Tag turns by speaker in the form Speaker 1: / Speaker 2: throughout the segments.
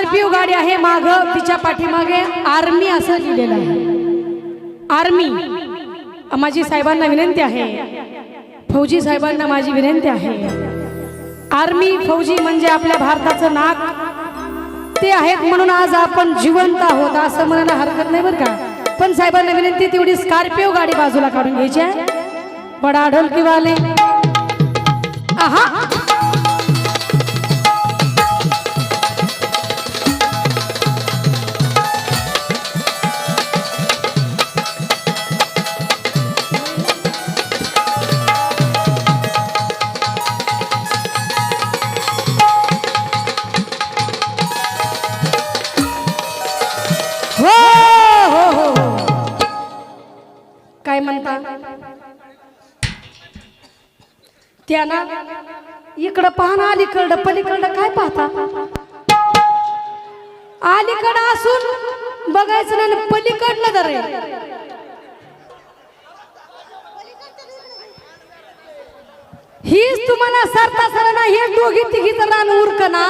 Speaker 1: Scorpio गाडी आहे माग तिच्या पाठीमागे आर्मी असं लिहिलेलं आहे. आर्मी. माझी साहेबांना विनंती आहे. फौजी साहेबांना माझी विनंती आहे. आर्मी फौजी म्हणजे आपल्या भारताचं नाक. ते आहेत म्हणून आज आपण जिवंत आहोत असं म्हणायला हरकत नाही बरं का. पण साहेबांना विनंती तेवढी स्कॉर्पिओ गाडी बाजूला काढून घ्यायची आहे. बडा ढोलकी वाले आहा! काय म्हणता? त्यांना इकडं पाहणं अलीकडं पलीकडं काय पाहता? अलीकडं असून बघायचं नाही पलीकडलं जर हीच तुम्हाला सरता सरना हे दोघी तिघीचं रान उरक ना.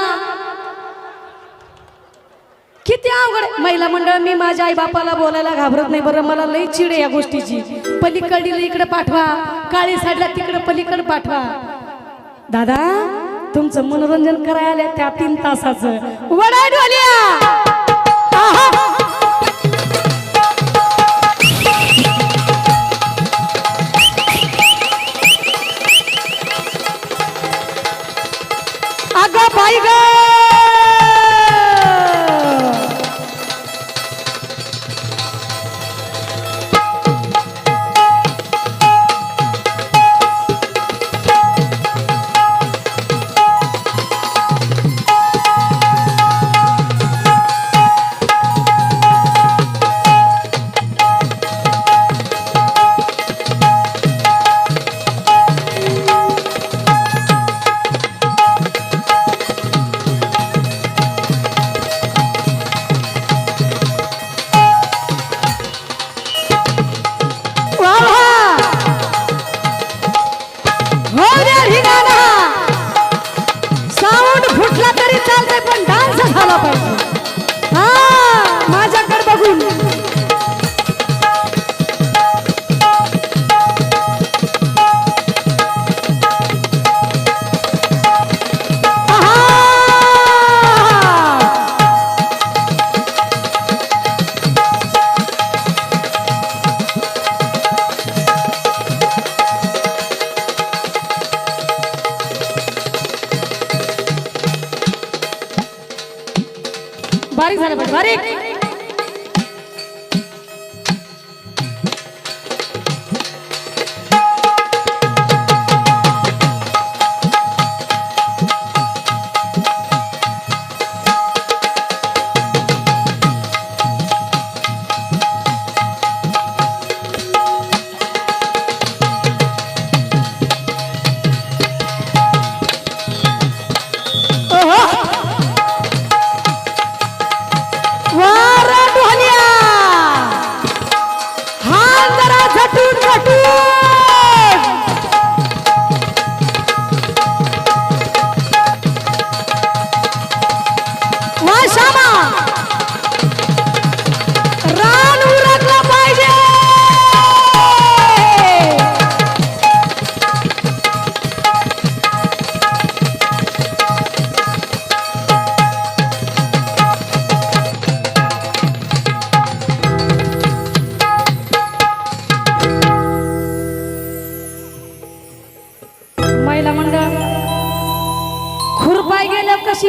Speaker 1: किती अवघड. महिला मंडळ मी माझ्या आई बापाला बोलायला घाबरत नाही बरं. मला लई चिड या गोष्टीची. पलीकडीला इकडे पाठवा. काळी साईडला तिकडे पलीकडे पाठवा. दादा तुमचं मनोरंजन करायला त्या तीन तासाचं. वडा ढोलिया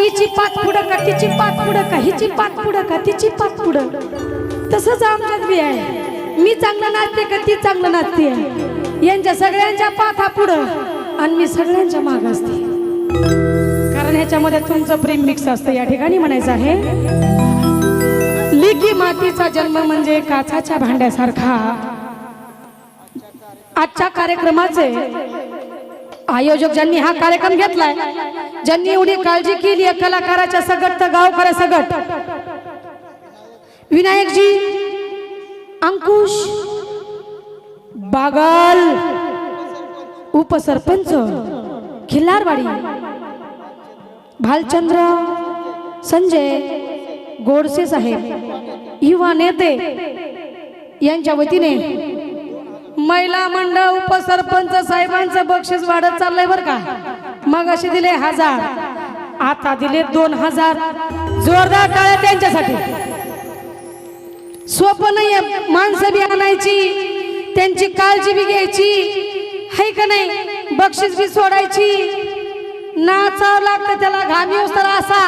Speaker 1: हिची पाच पुढं का तिची पाच पुढं का हिची पाच पुढं का तिची पाच पुढं. तसंच आमच्यात बी आहे. मी चांगलं नाचते का ती चांगलं नाचते. यांच्या सगळ्यांच्या पाथा पुढं. आणि मी सगळ्यांच्या माग असते. कारण ह्याच्यामध्ये तुमचं प्रेम मिक्स असतं. या ठिकाणी म्हणायचं आहे लिकी मातीचा जन्म म्हणजे काचाच्या भांड्यासारखा. आजच्या कार्यक्रमाचे आयोजक ज्यांनी हा कार्यक्रम घेतलाय ज्यांनी एवढी काळजी केली आहे कलाकाराच्या सगट तर गावकऱ्या सगट. विनायकजी अंकुश बागाल उपसरपंच खिल्लारवाडी भालचंद्र संजय गोडसे साहेब युवा नेते यांच्या वतीने महिला मंडळ उपसरपंच साहेबांचं बक्षीस वाढत चाललंय बरं का? मग असे दिले हजार आता दिले दोन हजार. जोरदार टाळ्या त्यांच्यासाठी. सोपं नाहीये माणसं बी आणायची त्यांची काळजी बी घ्यायची. है का नाही? बक्षीस बी सोडायची. नाचावं लागतं त्याला घामी येऊस तर असा.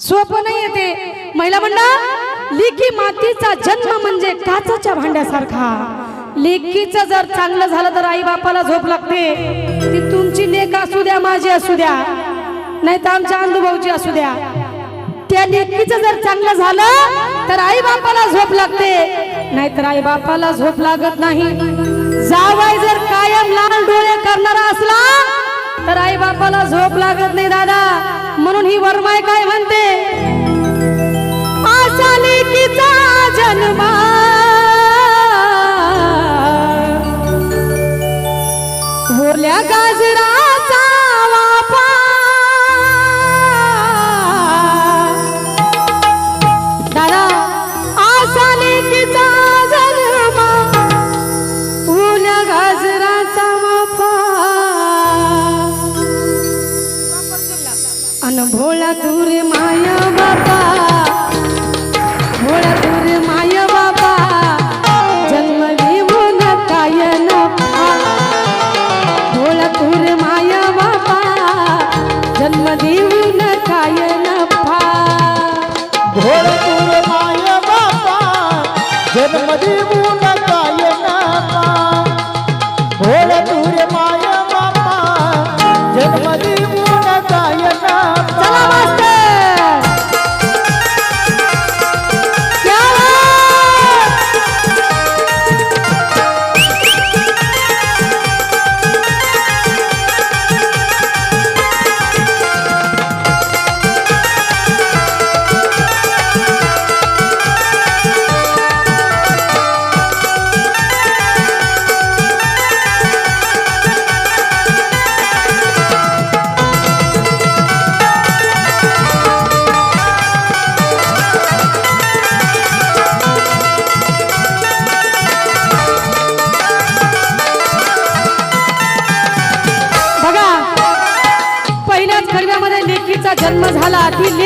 Speaker 1: सोपं नाहीये ते. महिला मंडळ लिखी मातीचा जन्म म्हणजे काचाच्या भांड्यासारखा. लेकीचं जर चांगलं झालं तर आई बापाला झोप लागते. ती तुमची लेख असू द्या माझी असू द्या. नाही तर आमच्या अनुभवची असू द्या. त्या लेकीचं जर चांगलं झालं तर आई बापाला झोप लागते. नाहीतर आई बापाला झोप लागत नाही. जावाय जर कायम लाल डोळे करणारा असला तर आई बापाला झोप लागत नाही दादा. म्हणून ही वरमाय काय म्हणते? असा लेकीचा जन्मा थोरल्या गाजराचा. घोड़ा जन्म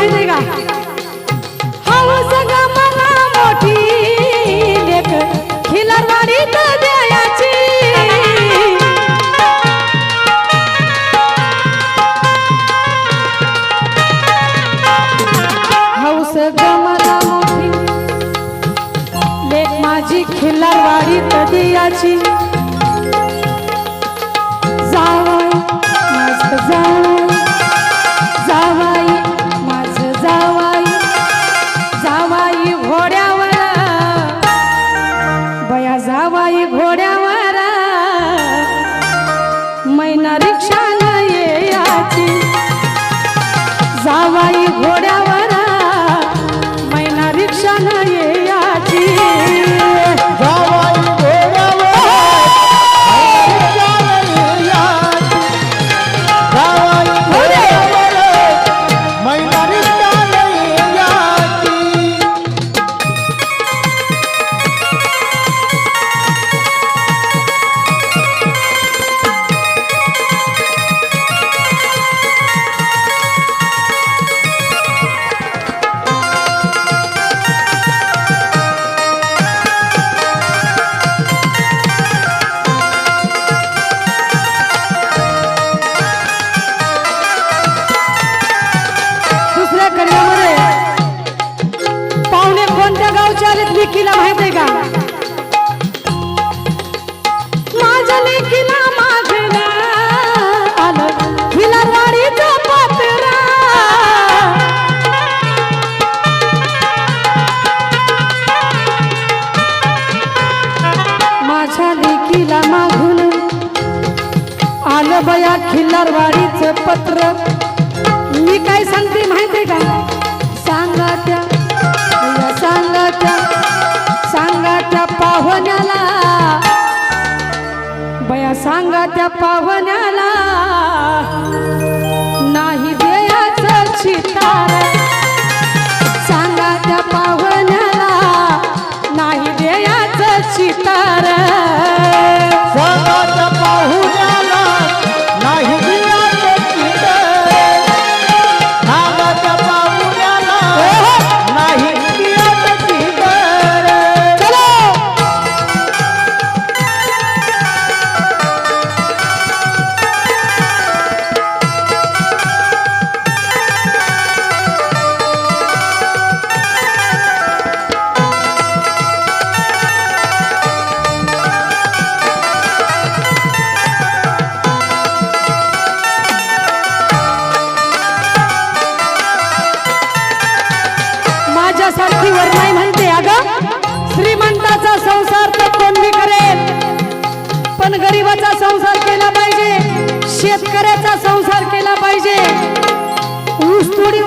Speaker 1: माहिती का? हौस ग मला मोठी लेख खिलारवाडीत द्यायची. हौस ग मला मोठी लेख माझी खिलारवाडीत द्यायची. गावच्या आलेत माहीत आहे का? माझ्या बया पत्र. मी काय सांगते माहिती का? सांगा त्या पावन शेतकऱ्याचा संसार केला पाहिजे. ऊस थोडी